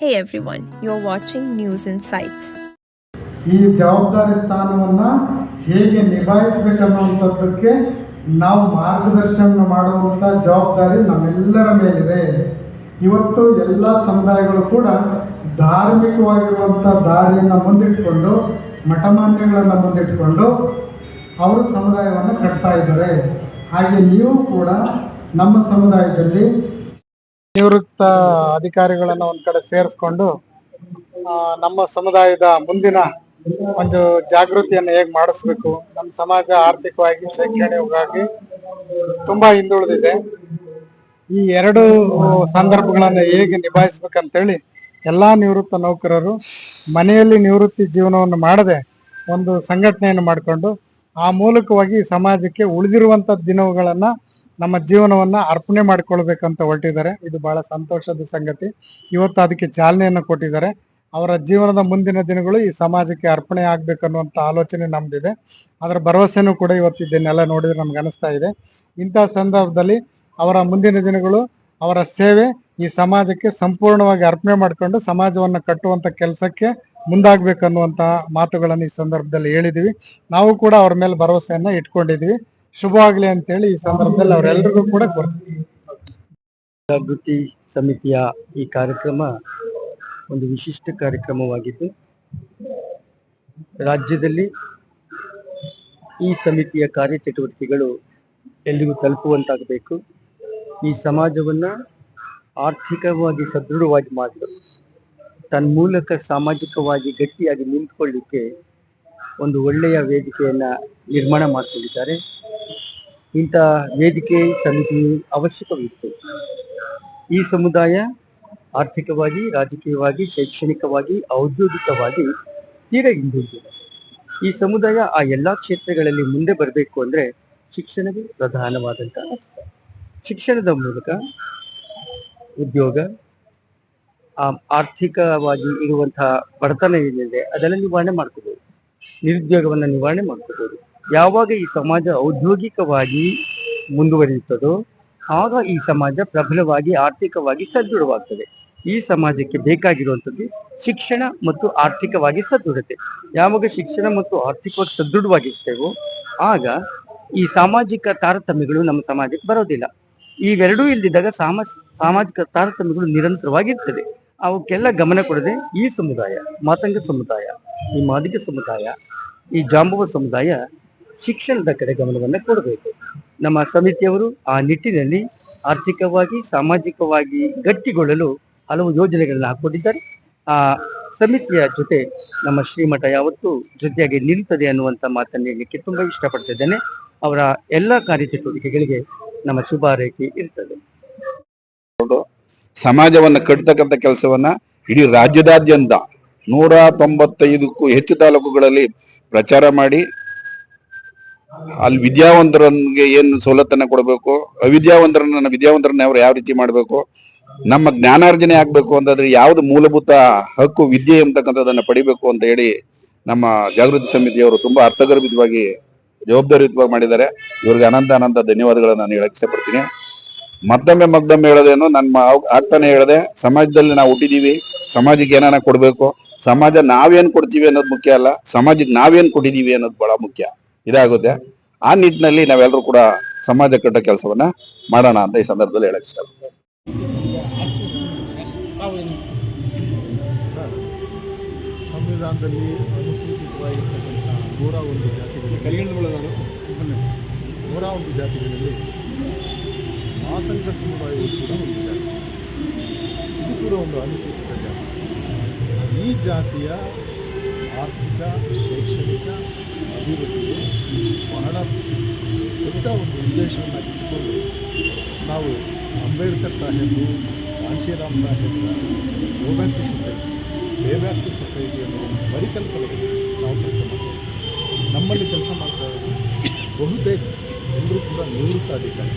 Hey are watching news insights ಈ ಜವಾಬ್ದಾರಿ ಸ್ಥಾನವನ್ನು ಹೇಗೆ ನಿಭಾಯಿಸಬೇಕನ್ನುವಂಥದ್ದಕ್ಕೆ ನಾವು ಮಾರ್ಗದರ್ಶನ ಮಾಡುವಂಥ ಜವಾಬ್ದಾರಿ ನಮ್ಮೆಲ್ಲರ ಮೇಲಿದೆ. ಇವತ್ತು ಎಲ್ಲ ಸಮುದಾಯಗಳು ಕೂಡ ಧಾರ್ಮಿಕವಾಗಿರುವಂಥ ದಾರಿಯನ್ನು ಮುಂದಿಟ್ಕೊಂಡು, ಮಠಮಾನ್ಯಗಳನ್ನು ಮುಂದಿಟ್ಕೊಂಡು ಅವರು ಸಮುದಾಯವನ್ನು ಕಟ್ತಾ ಇದ್ದಾರೆ. ಹಾಗೆ ನೀವು ಕೂಡ ನಮ್ಮ ಸಮುದಾಯದಲ್ಲಿ ನಿವೃತ್ತ ಅಧಿಕಾರಿಗಳನ್ನ ಒಂದ್ ಕಡೆ ಸೇರಿಸ್ಕೊಂಡು ನಮ್ಮ ಸಮುದಾಯದ ಮುಂದಿನ ಒಂದು ಜಾಗೃತಿಯನ್ನು ಹೇಗೆ ಮಾಡಿಸ್ಬೇಕು ನಮ್ಮ ಸಮಾಜ ಆರ್ಥಿಕವಾಗಿ, ಶೈಕ್ಷಣಿಕವಾಗಿ ತುಂಬಾ ಹಿಂದುಳಿದಿದೆ. ಈ ಎರಡು ಸಂದರ್ಭಗಳನ್ನ ಹೇಗೆ ನಿಭಾಯಿಸ್ಬೇಕಂತೇಳಿ ಎಲ್ಲಾ ನಿವೃತ್ತ ನೌಕರರು ಮನೆಯಲ್ಲಿ ನಿವೃತ್ತಿ ಜೀವನವನ್ನು ಮಾಡದೆ ಒಂದು ಸಂಘಟನೆಯನ್ನು ಮಾಡಿಕೊಂಡು, ಆ ಮೂಲಕವಾಗಿ ಸಮಾಜಕ್ಕೆ ಉಳಿದಿರುವಂತ ದಿನಗಳನ್ನ ನಮ್ಮ ಜೀವನವನ್ನ ಅರ್ಪಣೆ ಮಾಡಿಕೊಳ್ಬೇಕಂತ ಹೊರಟಿದ್ದಾರೆ. ಇದು ಬಹಳ ಸಂತೋಷದ ಸಂಗತಿ. ಇವತ್ತು ಅದಕ್ಕೆ ಚಾಲನೆಯನ್ನು ಕೊಟ್ಟಿದ್ದಾರೆ. ಅವರ ಜೀವನದ ಮುಂದಿನ ದಿನಗಳು ಈ ಸಮಾಜಕ್ಕೆ ಅರ್ಪಣೆ ಆಗ್ಬೇಕನ್ನುವಂತ ಆಲೋಚನೆ ನಮ್ದಿದೆ. ಅದರ ಭರವಸೆನೂ ಕೂಡ ಇವತ್ತು ಇದನ್ನೆಲ್ಲ ನೋಡಿದ್ರೆ ನಮ್ಗೆ ಅನಿಸ್ತಾ ಇದೆ. ಇಂತಹ ಸಂದರ್ಭದಲ್ಲಿ ಅವರ ಮುಂದಿನ ದಿನಗಳು ಅವರ ಸೇವೆ ಈ ಸಮಾಜಕ್ಕೆ ಸಂಪೂರ್ಣವಾಗಿ ಅರ್ಪಣೆ ಮಾಡಿಕೊಂಡು ಸಮಾಜವನ್ನು ಕಟ್ಟುವಂತ ಕೆಲಸಕ್ಕೆ ಮುಂದಾಗ್ಬೇಕನ್ನುವಂತಹ ಮಾತುಗಳನ್ನು ಈ ಸಂದರ್ಭದಲ್ಲಿ ಹೇಳಿದ್ದೀವಿ ನಾವು ಕೂಡ ಅವ್ರ ಮೇಲೆ ಭರವಸೆಯನ್ನ ಇಟ್ಕೊಂಡಿದೀವಿ. ಶುಭವಾಗ್ಲಿ ಅಂತೇಳಿ ಈ ಸಂದರ್ಭದಲ್ಲಿ ಅವರೆಲ್ಲರಿಗೂ ಕೂಡ ಕೊಡ್ತೀವಿ ಜಾಗೃತಿ ಸಮಿತಿಯ ಈ ಕಾರ್ಯಕ್ರಮ ಒಂದು ವಿಶಿಷ್ಟ ಕಾರ್ಯಕ್ರಮವಾಗಿದ್ದು, ರಾಜ್ಯದಲ್ಲಿ ಈ ಸಮಿತಿಯ ಕಾರ್ಯಚಟುವಟಿಕೆಗಳು ಎಲ್ಲಿಗೂ ತಲುಪುವಂತಾಗಬೇಕು. ಈ ಸಮಾಜವನ್ನ ಆರ್ಥಿಕವಾಗಿ ಸದೃಢವಾಗಿ ಮಾಡಬೇಕು ತನ್ಮೂಲಕ ಸಾಮಾಜಿಕವಾಗಿ ಗಟ್ಟಿಯಾಗಿ ನಿಂತ್ಕೊಳ್ಳಿಕ್ಕೆ ಒಂದು ಒಳ್ಳೆಯ ವೇದಿಕೆಯನ್ನ ನಿರ್ಮಾಣ ಮಾಡಿಕೊಂಡಿದ್ದಾರೆ. ಇಂಥ ವೇದಿಕೆ ಸಮಿತಿ ಅವಶ್ಯಕವಿತ್ತು. ಈ ಸಮುದಾಯ ಆರ್ಥಿಕವಾಗಿ, ರಾಜಕೀಯವಾಗಿ, ಶೈಕ್ಷಣಿಕವಾಗಿ, ಔದ್ಯೋಗಿಕವಾಗಿ ತೀರ ಹಿಂದುಳಿದಿದೆ. ಈ ಸಮುದಾಯ ಆ ಎಲ್ಲಾ ಕ್ಷೇತ್ರಗಳಲ್ಲಿ ಮುಂದೆ ಬರಬೇಕು ಅಂದ್ರೆ ಶಿಕ್ಷಣವೇ ಪ್ರಧಾನವಾದಂತಹ ಶಿಕ್ಷಣದ ಮೂಲಕ ಉದ್ಯೋಗ ಆರ್ಥಿಕವಾಗಿ ಇರುವಂತಹ ಬಡತನ ಏನಿದೆ ಅದನ್ನು ನಿವಾರಣೆ ಮಾಡ್ಕೋಬೋದು. ನಿರುದ್ಯೋಗವನ್ನು ನಿವಾರಣೆ ಮಾಡ್ಕೋಬಹುದು ಯಾವಾಗ ಈ ಸಮಾಜ ಔದ್ಯೋಗಿಕವಾಗಿ ಮುಂದುವರಿಯುತ್ತದೋ, ಆಗ ಈ ಸಮಾಜ ಪ್ರಬಲವಾಗಿ, ಆರ್ಥಿಕವಾಗಿ ಸದೃಢವಾಗ್ತದೆ. ಈ ಸಮಾಜಕ್ಕೆ ಬೇಕಾಗಿರುವಂಥದ್ದು ಶಿಕ್ಷಣ ಮತ್ತು ಆರ್ಥಿಕವಾಗಿ ಸದೃಢತೆ. ಯಾವಾಗ ಶಿಕ್ಷಣ ಮತ್ತು ಆರ್ಥಿಕವಾಗಿ ಸದೃಢವಾಗಿರ್ತೇವೋ, ಆಗ ಈ ಸಾಮಾಜಿಕ ತಾರತಮ್ಯಗಳು ನಮ್ಮ ಸಮಾಜಕ್ಕೆ ಬರೋದಿಲ್ಲ. ಇವೆರಡೂ ಇಲ್ದಿದ್ದಾಗ ಸಾಮ, ಸಾಮಾಜಿಕ ತಾರತಮ್ಯಗಳು ನಿರಂತರವಾಗಿರ್ತದೆ. ಅವಕ್ಕೆಲ್ಲ ಗಮನ ಕೊಡದೆ ಈ ಸಮುದಾಯ, ಮಾತಂಗ ಸಮುದಾಯ, ಈ ಮಾದಿಗ ಸಮುದಾಯ, ಈ ಜಾಂಬವ ಸಮುದಾಯ ಶಿಕ್ಷಣದ ಕಡೆ ಗಮನವನ್ನು ಕೊಡಬೇಕು. ನಮ್ಮ ಸಮಿತಿಯವರು ಆ ನಿಟ್ಟಿನಲ್ಲಿ ಆರ್ಥಿಕವಾಗಿ, ಸಾಮಾಜಿಕವಾಗಿ ಗಟ್ಟಿಗೊಳ್ಳಲು ಹಲವು ಯೋಜನೆಗಳನ್ನು ಹಾಕೊಂಡಿದ್ದಾರೆ. ಆ ಸಮಿತಿಯ ಜೊತೆ ನಮ್ಮ ಶ್ರೀಮಠ ಯಾವತ್ತೂ ಜೊತೆಯಾಗಿ ನಿಲ್ತದೆ ಅನ್ನುವಂಥ ಮಾತನ್ನು ಹೇಳಲಿಕ್ಕೆ ತುಂಬಾ ಇಷ್ಟಪಡ್ತಿದ್ದೇನೆ. ಅವರ ಎಲ್ಲ ಕಾರ್ಯಚಟುವಟಿಕೆಗಳಿಗೆ ನಮ್ಮ ಶುಭ ಹಾರೈಕೆ ಇರ್ತದೆ. ಸಮಾಜವನ್ನು ಕಟ್ಟತಕ್ಕಂಥ ಕೆಲಸವನ್ನ ಇಡೀ ರಾಜ್ಯದಾದ್ಯಂತ ನೂರ ತೊಂಬತ್ತೈದಕ್ಕೂ ಹೆಚ್ಚು ತಾಲೂಕುಗಳಲ್ಲಿ ಪ್ರಚಾರ ಮಾಡಿ ಅಲ್ಲಿ ವಿದ್ಯಾವಂತರನ್ಗೆ ಏನು ಸವಲತ್ತನ್ನ ಕೊಡಬೇಕು? ಅವಿದ್ಯಾವಂತರನ್ನ ವಿದ್ಯಾವಂತರನ್ನ ಅವ್ರು ಯಾವ ರೀತಿ ಮಾಡಬೇಕು? ನಮ್ಮ ಜ್ಞಾನಾರ್ಜನೆ ಆಗ್ಬೇಕು ಅಂತಂದ್ರೆ ಯಾವ್ದು ಮೂಲಭೂತ ಹಕ್ಕು, ವಿದ್ಯೆ ಎಂಬತಕ್ಕಂಥದ್ದನ್ನ ಪಡಿಬೇಕು ಅಂತ ಹೇಳಿ ನಮ್ಮ ಜಾಗೃತಿ ಸಮಿತಿಯವರು ತುಂಬಾ ಅರ್ಥಗರ್ಭಿತವಾಗಿ, ಜವಾಬ್ದಾರಿಯುತವಾಗಿ ಮಾಡಿದ್ದಾರೆ. ಇವ್ರಿಗೆ ಅನಂತ ಅನಂತ ಧನ್ಯವಾದಗಳನ್ನ ನಾನು ಹೇಳಕ್ ಇಷ್ಟಪಡ್ತೀನಿ. ಮತ್ತೊಮ್ಮೆ ಮಗ್ದೊಮ್ಮೆ ಹೇಳೋದೇನು ನನ್ನ ಆಗ್ತಾನೆ ಹೇಳದೆ, ಸಮಾಜದಲ್ಲಿ ನಾವು ಹುಟ್ಟಿದೀವಿ, ಸಮಾಜಕ್ಕೆ ಏನಾನ ಕೊಡ್ಬೇಕು? ಸಮಾಜ ನಾವೇನ್ ಕೊಡ್ತೀವಿ ಅನ್ನೋದು ಮುಖ್ಯ ಅಲ್ಲ, ಸಮಾಜಕ್ಕೆ ನಾವೇನ್ ಕೊಟ್ಟಿದೀವಿ ಅನ್ನೋದು ಬಹಳ ಮುಖ್ಯ. ಇದಾಗುತ್ತೆ. ಆ ನಿಟ್ಟಿನಲ್ಲಿ ನಾವೆಲ್ಲರೂ ಕೂಡ ಸಮಾಜ ಕಟ್ಟ ಕೆಲಸವನ್ನ ಮಾಡೋಣ ಅಂತ ಈ ಸಂದರ್ಭದಲ್ಲಿ ಹೇಳಕ್ ಇಷ್ಟ ಸಂವಿಧಾನದಲ್ಲಿ ಅನುಸೂಚಿತವಾಗಿರ್ತಕ್ಕಂಥ ನೂರ ಒಂದು ಜಾತಿಗಳು ನೂರ ಒಂದು ಜಾತಿಗಳಲ್ಲಿ ಮಾತಂಗ ಸಮುದಾಯವು ಕೂಡ ಒಂದು ಜಾತಿ. ಇದು ಕೂಡ ಒಂದು ಅನುಸೂಚಿತ ಜಾತಿ. ಈ ಜಾತಿಯ ಆರ್ಥಿಕ, ಶೈಕ್ಷಣಿಕ ಅಭಿವೃದ್ಧಿಗೆ ಬಹಳ ದೊಡ್ಡ ಒಂದು ಉದ್ದೇಶವನ್ನು ಇಟ್ಟುಕೊಂಡು ನಾವು ಅಂಬೇಡ್ಕರ್ ಸಾಹೇಬರು, ಕಾಂಶಿರಾಮ್ ಸಾಹೇಬರ ಗೋಬ್ಯಾಕ್ಟಿ ಸೊಸೈಟಿ ಬೇಬ್ಯಾಕ್ಟಿ ಸೊಸೈಟಿ ಅನ್ನೋ ಒಂದು ಪರಿಕಲ್ಪನೆಗೆ ನಾವು ಕೆಲಸ ಮಾಡ್ತೇವೆ ನಮ್ಮಲ್ಲಿ ಕೆಲಸ ಮಾಡ್ತಾ ಇರೋದು ಬಹುತೇಕ ಎಲ್ಲರೂ ಕೂಡ ನಿವೃತ್ತ ಅಧಿಕಾರಿ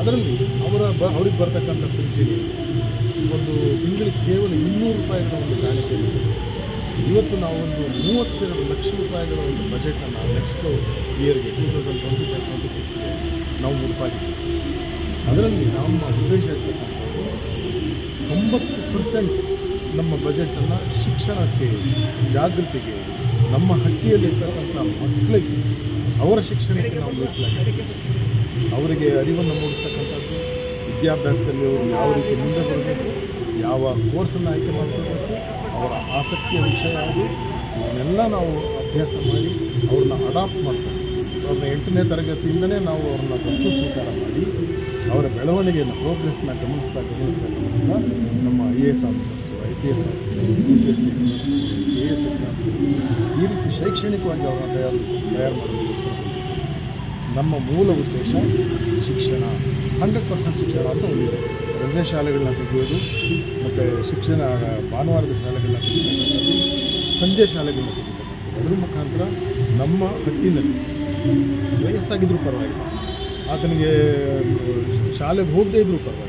ಅದರಲ್ಲಿ ಅವರ ಬ, ಅವ್ರಿಗೆ ಬರ್ತಕ್ಕಂಥ ಪಿಂಚಣಿ ಒಂದು ತಿಂಗಳಿಗೆ ಕೇವಲ ಇನ್ನೂರು ರೂಪಾಯಿಗಳ ಒಂದು ಕಾಣಿಕೆ. ಇವತ್ತು ನಾವು ಒಂದು ಮೂವತ್ತೆರಡು ಲಕ್ಷ ರೂಪಾಯಿಗಳ ಒಂದು ಬಜೆಟನ್ನು ನೆಕ್ಸ್ಟು ಇಯರ್ಗೆ two thousand twenty five twenty ಸಿಕ್ಸ್ಗೆ ನಾವು ಮುಡ್ಪಾಗಿದ್ದೀವಿ. ಅದರಲ್ಲಿ ನಮ್ಮ ಉದ್ದೇಶ ಇರ್ತಕ್ಕಂಥದ್ದು ತೊಂಬತ್ತು ಪರ್ಸೆಂಟ್ ನಮ್ಮ ಬಜೆಟನ್ನು ಶಿಕ್ಷಣಕ್ಕೆ, ಜಾಗೃತಿಗೆ, ನಮ್ಮ ಹಟ್ಟಿಯಲ್ಲಿರ್ತಕ್ಕಂಥ ಮಕ್ಕಳಿಗೆ ಅವರ ಶಿಕ್ಷಣಕ್ಕೆ ನಾವು ಮೀಸಲಾಗಿದೆ. ಅವರಿಗೆ ಅರಿವನ್ನು ಮೂಡಿಸ್ತಕ್ಕಂಥದ್ದು, ವಿದ್ಯಾಭ್ಯಾಸದಲ್ಲಿ ಅವರು ಯಾವ ರೀತಿ ಮುಂದೆ ಬರಬೇಕು, ಯಾವ ಕೋರ್ಸನ್ನು ಆಯ್ಕೆ ಮಾಡ್ಕೋಬೇಕು ಅವರ ಆಸಕ್ತಿಯ ವಿಷಯ ಯಾವುದು ಇವನ್ನೆಲ್ಲ ನಾವು ಅಭ್ಯಾಸ ಮಾಡಿ ಅವ್ರನ್ನ ಅಡಾಪ್ಟ್ ಮಾಡ್ಕೊಂಡು ಅವ್ರನ್ನ ಎಂಟನೇ ತರಗತಿಯಿಂದಲೇ ನಾವು ಅವ್ರನ್ನ ದತ್ತು ಸ್ವೀಕಾರ ಮಾಡಿ ಅವರ ಬೆಳವಣಿಗೆಯನ್ನು ಪ್ರೋಗ್ರೆಸ್ನ ಗಮನಿಸ್ತಾ ಗಮನಿಸ್ತಾ ಗಮನಿಸ್ತಾ ನಮ್ಮ I A S officers I P S officers U P S C A S ಈ ರೀತಿ ಶೈಕ್ಷಣಿಕವಾಗಿ ಅವ್ರನ್ನ ತಯಾರು ತಯಾರು ಮಾಡೋದಕ್ಕೋಸ್ಕರ ನಮ್ಮ ಮೂಲ ಉದ್ದೇಶ ಶಿಕ್ಷಣ ಹಂಡ್ರೆಡ್ ಪರ್ಸೆಂಟ್ ಶಿಕ್ಷಣ ಅಂತ ಒಂದಿದೆ ರಜೆ ಶಾಲೆಗಳನ್ನ ತೆಗೆಯೋದು, ಮತ್ತು ಶಿಕ್ಷಣ ಭಾನುವಾರದ ಶಾಲೆಗಳನ್ನ ತೆಗೆದುಕೊಂಡು ಸಂಜೆ ಶಾಲೆಗಳನ್ನ ತೆಗೆದುಕೊಂಡು ಅದ್ರ ಮುಖಾಂತರ ನಮ್ಮ ಹಟ್ಟಿನಲ್ಲಿ ವಯಸ್ಸಾಗಿದ್ದರೂ ಪರವಾಗಿಲ್ಲ. ಆತನಿಗೆ ಶಾಲೆಗೆ ಹೋಗದೇ ಇದ್ದರೂ ಪರವಾಗಿಲ್ಲ.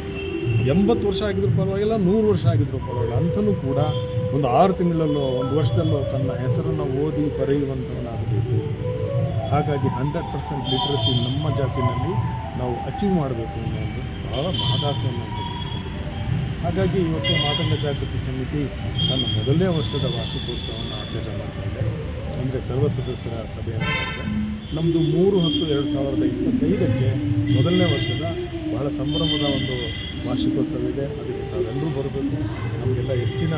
ಎಂಬತ್ತು ವರ್ಷ ಆಗಿದ್ರೂ ಪರವಾಗಿಲ್ಲ, ನೂರು ವರ್ಷ ಆಗಿದ್ರೂ ಪರವಾಗಿಲ್ಲ. ಅಂತಲೂ ಕೂಡ ಒಂದು ಆರು ತಿಂಗಳಲ್ಲೋ, ಒಂದು ವರ್ಷದಲ್ಲೋ ತನ್ನ ಹೆಸರನ್ನು ಓದಿ ಬರೆಯುವಂಥವನಾಗಬೇಕು. ಹಾಗಾಗಿ ಹಂಡ್ರೆಡ್ ಪರ್ಸೆಂಟ್ ಲಿಟ್ರಸಿ ನಮ್ಮ ಜಾತಿನಲ್ಲಿ ನಾವು ಅಚೀವ್ ಮಾಡಬೇಕು ಅನ್ನೋ ಒಂದು ಬಹಳ ಮಹದಾಸೆಯನ್ನು. ಹಾಗಾಗಿ ಇವತ್ತು ಮಾತಂಗ ಜಾಗೃತಿ ಸಮಿತಿ ತನ್ನ ಮೊದಲನೇ ವರ್ಷದ ವಾರ್ಷಿಕೋತ್ಸವವನ್ನು ಆಚರಣೆ ಮಾಡ್ತಾರೆ ಅಂದರೆ ಸರ್ವ ಸದಸ್ಯರ ಸಭೆಯನ್ನು ನಮ್ಮದು ಮೂರು ಹತ್ತು ಎರಡು ಸಾವಿರದ ಇಪ್ಪತ್ತೈದಕ್ಕೆ ಮೊದಲನೇ ವರ್ಷದ ಭಾಳ ಸಂಭ್ರಮದ ಒಂದು ವಾರ್ಷಿಕೋತ್ಸವ ಇದೆ. ಅದಕ್ಕೆ ನಾವೆಲ್ಲರೂ ಬರಬೇಕು. ನಮಗೆಲ್ಲ ಹೆಚ್ಚಿನ